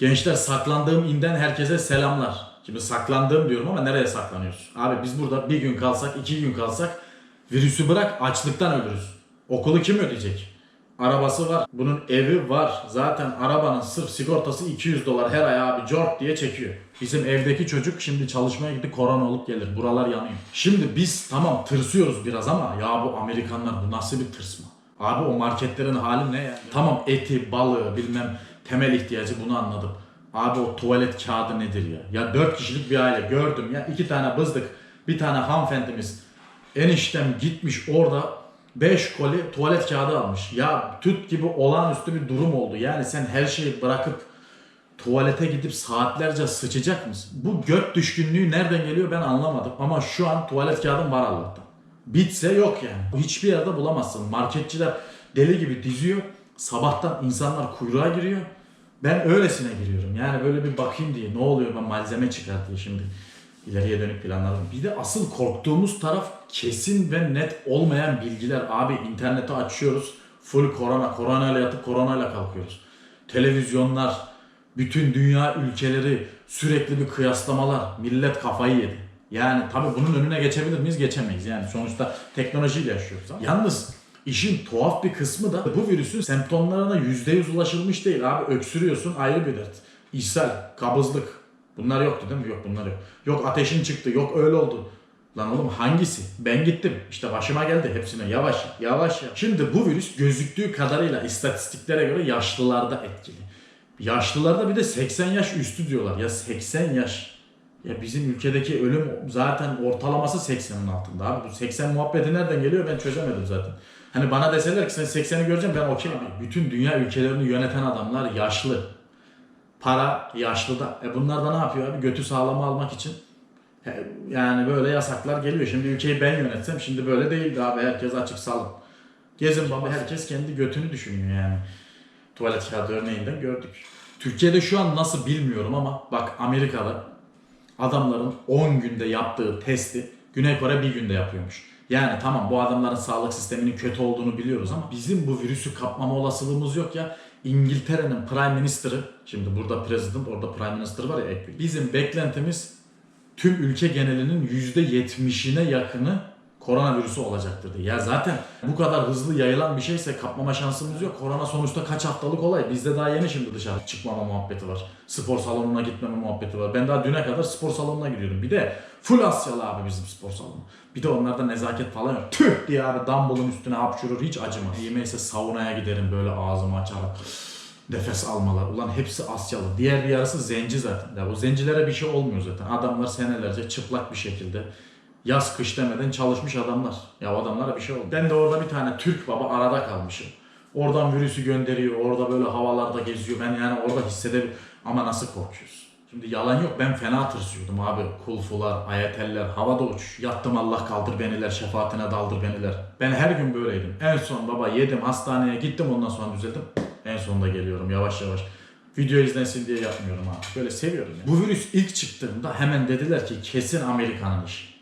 Gençler saklandığım inden herkese selamlar. Şimdi saklandığım diyorum ama nereye saklanıyorsun? Abi biz burada bir gün kalsak, iki gün kalsak virüsü bırak açlıktan ölürüz. Okulu kim ödeyecek? Arabası var, bunun evi var. Zaten arabanın sırf sigortası 200 dolar her ay abi cort diye çekiyor. Bizim evdeki çocuk şimdi çalışmaya gitti korona olup gelir. Buralar yanıyor. Şimdi biz tamam tırsıyoruz biraz ama ya bu Amerikanlar bu nasıl bir tırsma? Abi o marketlerin hali ne ya? Tamam eti, balığı bilmem temel ihtiyacı bunu anladım. Abi o tuvalet kağıdı nedir ya? Ya dört kişilik bir aile gördüm ya. iki tane bızdık, bir tane hanımefendimiz. Eniştem gitmiş orada 5 koli tuvalet kağıdı almış. Ya tüt gibi olağanüstü bir durum oldu. Yani sen her şeyi bırakıp tuvalete gidip saatlerce sıçacak mısın? Bu göt düşkünlüğü nereden geliyor ben anlamadım. Ama şu an tuvalet kağıdım var Allah'tan. Bitse yok yani. Hiçbir yerde bulamazsın. Marketçiler deli gibi diziyor. Sabahtan insanlar kuyruğa giriyor. Ben öylesine giriyorum. Yani böyle bir bakayım diye. Ne oluyor ben malzeme çıkar diye şimdi. ileriye dönük planlarım. Bir de asıl korktuğumuz taraf kesin ve net olmayan bilgiler. Abi interneti açıyoruz. Full korona. Korona ile yatıp korona ile kalkıyoruz. Televizyonlar, bütün dünya ülkeleri sürekli bir kıyaslamalar. Millet kafayı yedi. Yani tabii bunun önüne geçebilir miyiz? Geçemeyiz. Yani sonuçta teknolojiyle yaşıyoruz. Ama. Yalnız işin tuhaf bir kısmı da bu virüsün semptomlarına %100 ulaşılmış değil. Abi öksürüyorsun ayrı bir dert. İshal, kabızlık. Bunlar yoktu değil mi? Yok bunlar yok. Yok ateşin çıktı, yok öyle oldu. Lan oğlum hangisi? Ben gittim. İşte başıma geldi hepsine. Yavaş yavaş ya. Şimdi bu virüs gözüktüğü kadarıyla istatistiklere göre yaşlılarda etkili. Yaşlılarda bir de 80 yaş üstü diyorlar. Ya 80 yaş. Ya bizim ülkedeki ölüm zaten ortalaması 80'in altında abi. Bu 80 muhabbeti nereden geliyor ben çözemedim zaten. Hani bana deseler ki sen 80'i göreceksin ben okey. Bütün dünya ülkelerini yöneten adamlar yaşlı. Para yaşlıda. E bunlar da ne yapıyor abi? Götü sağlama almak için He, yani böyle yasaklar geliyor. Şimdi ülkeyi ben yönetsem şimdi böyle değildi abi. Herkes açık salın. Gezin baba herkes kendi götünü düşünüyor yani. Tuvalet kağıdı örneğinden gördük. Türkiye'de şu an nasıl bilmiyorum ama bak Amerika'da adamların 10 günde yaptığı testi Güney Kore bir günde yapıyormuş. Yani tamam bu adamların sağlık sisteminin kötü olduğunu biliyoruz ama bizim bu virüsü kapmama olasılığımız yok ya. İngiltere'nin Prime Minister'ı, şimdi burada President, orada Prime Minister var ya ek. Bizim beklentimiz tüm ülke genelinin %70'ine yakını koronavirüsü olacaktır diye. Ya zaten bu kadar hızlı yayılan bir şeyse kapmama şansımız yok. Korona sonuçta kaç haftalık olay. Bizde daha yeni şimdi dışarı çıkmama muhabbeti var. Spor salonuna gitmeme muhabbeti var. Ben daha düne kadar spor salonuna gidiyordum. Bir de full Asyalı abi bizim spor salonu. Bir de onlarda nezaket falan yok. Tüh diye abi dumbbell'ın üstüne hapşurur hiç acımaz. Yemeğse saunaya giderim böyle ağzımı açarak nefes almalar. Ulan hepsi Asyalı. Diğer bir yarısı zenci zaten. Ya bu zencilere bir şey olmuyor zaten. Adamlar senelerce çıplak bir şekilde yaz kış demeden çalışmış adamlar. Ya adamlara bir şey oldu. Ben de orada bir tane Türk baba arada kalmışım. Oradan virüsü gönderiyor. Orada böyle havalarda geziyor. Ben yani orada hissedebiliyorum. Ama nasıl korkuyorsun? Şimdi yalan yok ben fena tırsıyordum abi. Kulfular, ayeteller, havada uç. Yattım Allah kaldır beniler, şefaatine daldır beniler. Ben her gün böyleydim. En son baba yedim hastaneye gittim ondan sonra düzeldim. En sonunda geliyorum yavaş yavaş. Video izlensin diye yapmıyorum abi. Böyle seviyorum yani. Bu virüs ilk çıktığında hemen dediler ki kesin Amerika'nın işi.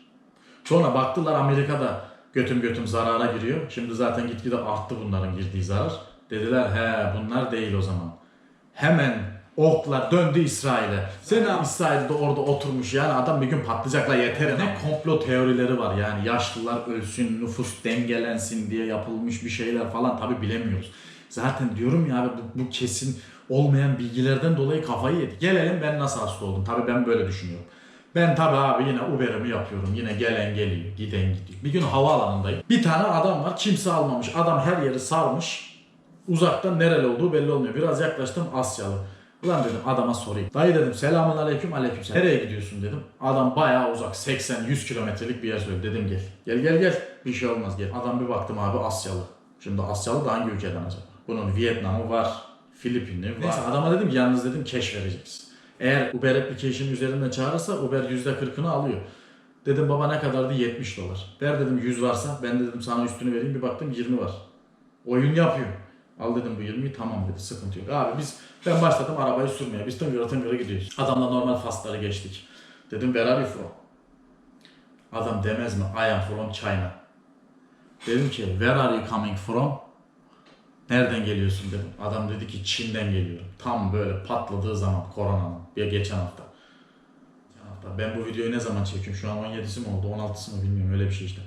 Sonra baktılar Amerika'da götüm götüm zarara giriyor. Şimdi zaten gitgide arttı bunların girdiği zarar. Dediler he bunlar değil o zaman. Hemen oklar döndü İsrail'e. Sen İsrail'de orada oturmuş yani adam bir gün patlayacakla yeter. Ne komplo teorileri var yani yaşlılar ölsün, nüfus dengelensin diye yapılmış bir şeyler falan tabi bilemiyoruz. Zaten diyorum ya abi bu, bu kesin olmayan bilgilerden dolayı kafayı yedi. Gelelim ben nasıl hasta oldum. Tabi ben böyle düşünüyorum. Ben tabi abi yine Uber'imi yapıyorum. Yine gelen geliyor, giden gidiyor. Bir gün havaalanındayım. Bir tane adam var kimse almamış. Adam her yeri sarmış. Uzaktan nereli olduğu belli olmuyor. Biraz yaklaştım Asyalı. Ulan dedim adama sorayım. Dayı dedim selamun aleyküm aleyküm selam. Nereye gidiyorsun dedim. Adam bayağı uzak 80-100 kilometrelik bir yer söyledi. Dedim gel. Gel gel gel. Bir şey olmaz gel. Adam bir baktım abi Asyalı. Şimdi Asyalı da hangi ülkeden acaba? Bunun Vietnam'ı var. Filipin'i var. Neyse adama dedim yalnız dedim keş vereceğiz. Eğer Uber application üzerinden çağırırsa Uber %40'ını alıyor. Dedim baba ne kadardı? 70 dolar. Ver dedim 100 varsa ben de dedim sana üstünü vereyim bir baktım 20 var. Oyun yapıyor. Al dedim bu 20'yi tamam dedi sıkıntı yok. Abi biz ben başladım arabayı sürmeye. Biz tıngıra tıngıra gidiyoruz. Adamla normal fasları geçtik. Dedim where are you from? Adam demez mi? I am from China. Dedim ki where are you coming from? Nereden geliyorsun dedim. Adam dedi ki Çin'den geliyorum. Tam böyle patladığı zaman koronanın bir geçen hafta. Geçen hafta. Ben bu videoyu ne zaman çekiyorum? Şu an 17'si mi oldu? 16'sı mı bilmiyorum öyle bir şey işte.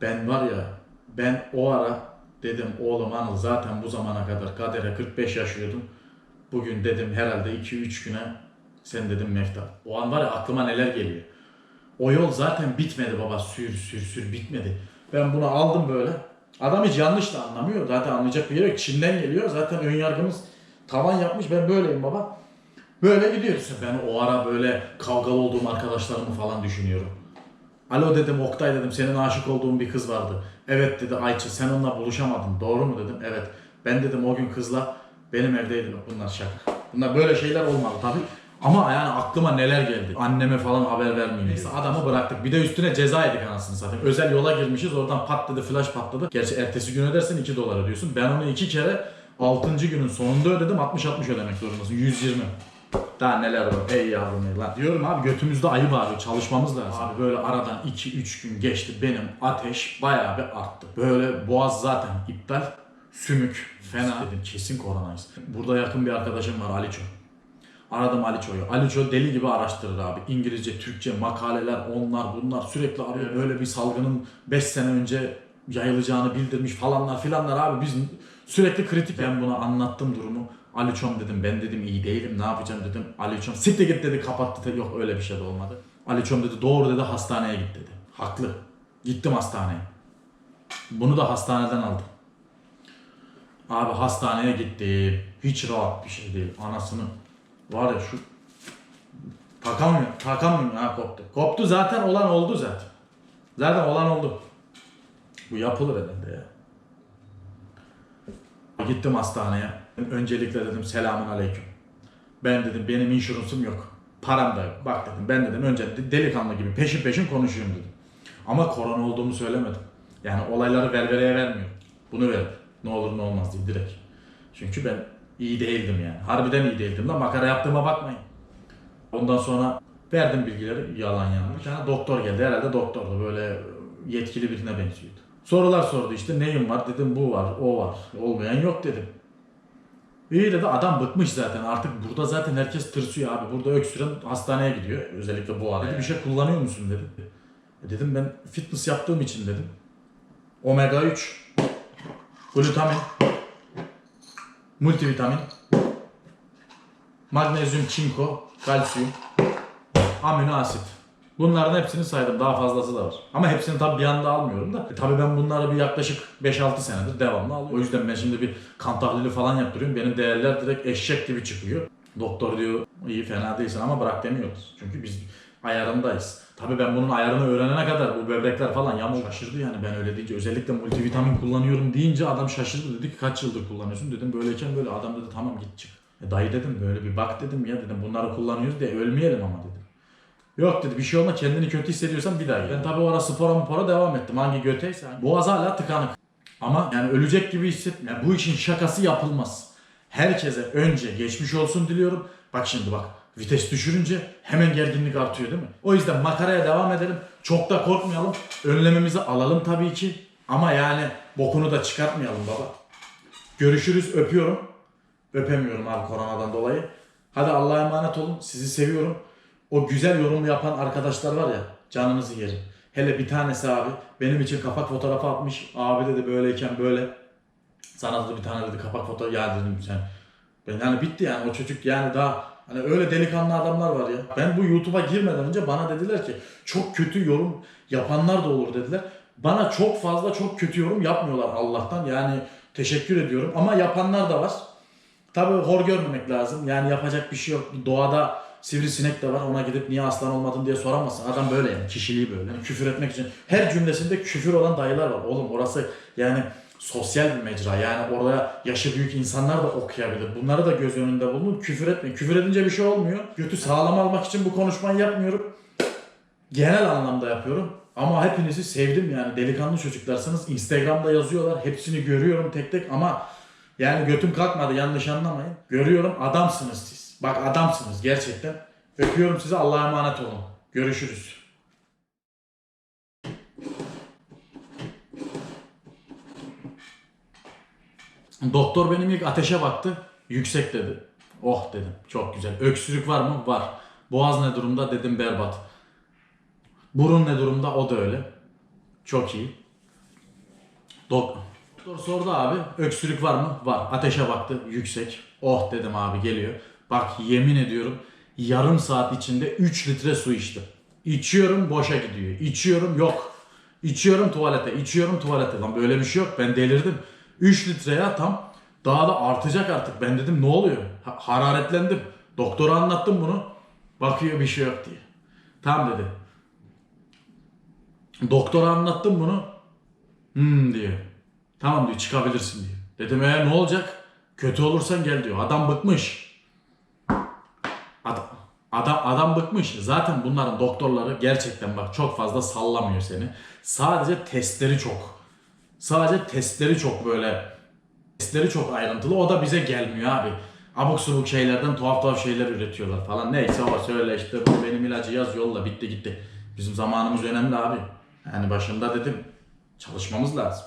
Ben var ya ben o ara dedim oğlum Anıl zaten bu zamana kadar kadere 45 yaşıyordum. Bugün dedim herhalde 2-3 güne sen dedim Mefta. O an var ya aklıma neler geliyor. O yol zaten bitmedi baba sür sür sür bitmedi. Ben bunu aldım böyle. Adam hiç yanlış da anlamıyor. Zaten anlayacak bir yer yok. Çin'den geliyor. Zaten ön yargımız tavan yapmış. Ben böyleyim baba. Böyle gidiyoruz. Ben o ara böyle kavgalı olduğum arkadaşlarımı falan düşünüyorum. Alo dedim Oktay dedim senin aşık olduğun bir kız vardı. Evet dedi Ayça sen onunla buluşamadın doğru mu dedim. Evet ben dedim o gün kızla benim evdeydim. Bunlar şaka. Bunlar böyle şeyler olmadı tabi. Ama yani aklıma neler geldi. Anneme falan haber vermeyeyim. Neyse adamı bıraktık. Bir de üstüne ceza yedik anasını satayım. Özel yola girmişiz oradan pat dedi flash patladı. Gerçi ertesi gün ödersen 2 dolar ödüyorsun. Ben onu iki kere 6. günün sonunda ödedim. 60-60 ödemek zorundasın. 120. Daha neler var ey yavrum ey lan. Diyorum abi götümüzde ayı bağırıyor çalışmamız lazım. Abi böyle aradan 2-3 gün geçti benim ateş bayağı bir arttı. Böyle boğaz zaten iptal. Sümük fena. Dedim kesin koronayız. Burada yakın bir arkadaşım var Aliço. Aradım Aliço'yu. Aliço deli gibi araştırır abi. İngilizce, Türkçe, makaleler, onlar bunlar sürekli arıyor. Böyle bir salgının 5 sene önce yayılacağını bildirmiş falanlar filanlar abi. Biz sürekli kritik. Ben buna anlattım durumu. Aliçom dedim ben dedim iyi değilim ne yapacağım dedim. Aliçom siktir git dedi kapattı. Yok öyle bir şey de olmadı. Aliçom dedi doğru dedi hastaneye git dedi. Haklı. Gittim hastaneye. Bunu da hastaneden aldım. Abi hastaneye gittim. Hiç rahat bir şey değil. Anasının var ya şu takamıyor. Takamıyor ha koptu. Koptu zaten olan oldu zaten. Zaten olan oldu. Bu yapılır herhalde ya. Gittim hastaneye. Öncelikle dedim selamun aleyküm. Ben dedim benim inşuransım yok. Param da yok. Bak dedim ben dedim önce de- delikanlı gibi peşin peşin konuşuyorum dedim. Ama korona olduğumu söylemedim. Yani olayları ververeye vermiyorum. Bunu ver. Ne olur ne olmaz diye direkt. Çünkü ben iyi değildim yani. Harbiden iyi değildim de makara yaptığıma bakmayın. Ondan sonra verdim bilgileri yalan yanlış. Bir tane doktor geldi herhalde doktordu böyle yetkili birine benziyordu. Sorular sordu işte neyim var dedim bu var o var olmayan yok dedim. İyi dedi adam bıkmış zaten artık burada zaten herkes tırsıyor abi burada öksüren hastaneye gidiyor özellikle bu arada. Dedi, bir şey kullanıyor musun dedi. E dedim ben fitness yaptığım için dedim. Omega 3, glutamin, multivitamin, magnezyum, çinko, kalsiyum, amino asit. Bunların hepsini saydım. Daha fazlası da var. Ama hepsini tabii bir anda almıyorum da. E, tabii ben bunları bir yaklaşık 5-6 senedir devamlı alıyorum. O yüzden ben şimdi bir kan tahlili falan yaptırıyorum. Benim değerler direkt eşek gibi çıkıyor. Doktor diyor iyi fena değilsin ama bırak demiyoruz. Çünkü biz ayarındayız. Tabii ben bunun ayarını öğrenene kadar bu böbrekler falan yamuk şaşırdı yani ben öyle deyince. Özellikle multivitamin kullanıyorum deyince adam şaşırdı. Dedi ki kaç yıldır kullanıyorsun? Dedim böyleyken böyle. Adam dedi tamam git çık. E, dayı dedim böyle bir bak dedim ya dedim bunları kullanıyoruz diye ölmeyelim ama dedim. Yok dedi bir şey olma kendini kötü hissediyorsan bir daha gel. Ben tabii o ara spora spora devam ettim. Hangi göteyse. Boğaz hala tıkanık. Ama yani ölecek gibi hissetmiyorum. Yani bu işin şakası yapılmaz. Herkese önce geçmiş olsun diliyorum. Bak şimdi bak vites düşürünce hemen gerginlik artıyor değil mi? O yüzden makaraya devam edelim. Çok da korkmayalım. Önlememizi alalım tabii ki. Ama yani bokunu da çıkartmayalım baba. Görüşürüz öpüyorum. Öpemiyorum abi koronadan dolayı. Hadi Allah'a emanet olun. Sizi seviyorum. O güzel yorum yapan arkadaşlar var ya canınızı yerim. Hele bir tanesi abi benim için kapak fotoğrafı atmış. Abi dedi böyleyken böyle. Sana dedi bir tane dedi kapak fotoğrafı ya dedim sen. Ben yani bitti yani o çocuk yani daha hani öyle delikanlı adamlar var ya. Ben bu YouTube'a girmeden önce bana dediler ki çok kötü yorum yapanlar da olur dediler. Bana çok fazla çok kötü yorum yapmıyorlar Allah'tan. Yani teşekkür ediyorum ama yapanlar da var. Tabii hor görmemek lazım. Yani yapacak bir şey yok. Doğada sivrisinek de var. Ona gidip niye aslan olmadın diye soramazsın. Adam böyle yani. Kişiliği böyle. Yani küfür etmek için. Her cümlesinde küfür olan dayılar var. Oğlum orası yani sosyal bir mecra. Yani oraya yaşı büyük insanlar da okuyabilir. Bunları da göz önünde bulunun. Küfür etmeyin. Küfür edince bir şey olmuyor. Götü sağlam almak için bu konuşmayı yapmıyorum. Genel anlamda yapıyorum. Ama hepinizi sevdim yani. Delikanlı çocuklarsınız. Instagram'da yazıyorlar. Hepsini görüyorum tek tek ama yani götüm kalkmadı yanlış anlamayın. Görüyorum adamsınız siz. Bak adamsınız gerçekten. Öpüyorum sizi Allah'a emanet olun. Görüşürüz. Doktor benim ilk ateşe baktı. Yüksek dedi. Oh dedim. Çok güzel. Öksürük var mı? Var. Boğaz ne durumda? Dedim berbat. Burun ne durumda? O da öyle. Çok iyi. Dok Doktor sordu abi. Öksürük var mı? Var. Ateşe baktı. Yüksek. Oh dedim abi geliyor. Bak yemin ediyorum yarım saat içinde 3 litre su içtim. İçiyorum boşa gidiyor. İçiyorum yok. İçiyorum tuvalete. içiyorum tuvalete. Lan böyle bir şey yok. Ben delirdim. 3 litre ya tam. Daha da artacak artık. Ben dedim ne oluyor? Ha- hararetlendim. Doktora anlattım bunu. Bakıyor bir şey yok diye. Tamam dedi. Doktora anlattım bunu. Hmm diyor. Tamam diyor çıkabilirsin diyor. Dedim eğer ne olacak? Kötü olursan gel diyor. Adam bıkmış. Adam, adam, adam bıkmış. Zaten bunların doktorları gerçekten bak çok fazla sallamıyor seni. Sadece testleri çok. Sadece testleri çok böyle testleri çok ayrıntılı. O da bize gelmiyor abi. Abuk subuk şeylerden tuhaf tuhaf şeyler üretiyorlar falan. Neyse o söyle işte bu benim ilacı yaz yolla bitti gitti. Bizim zamanımız önemli abi. Yani başında dedim çalışmamız lazım.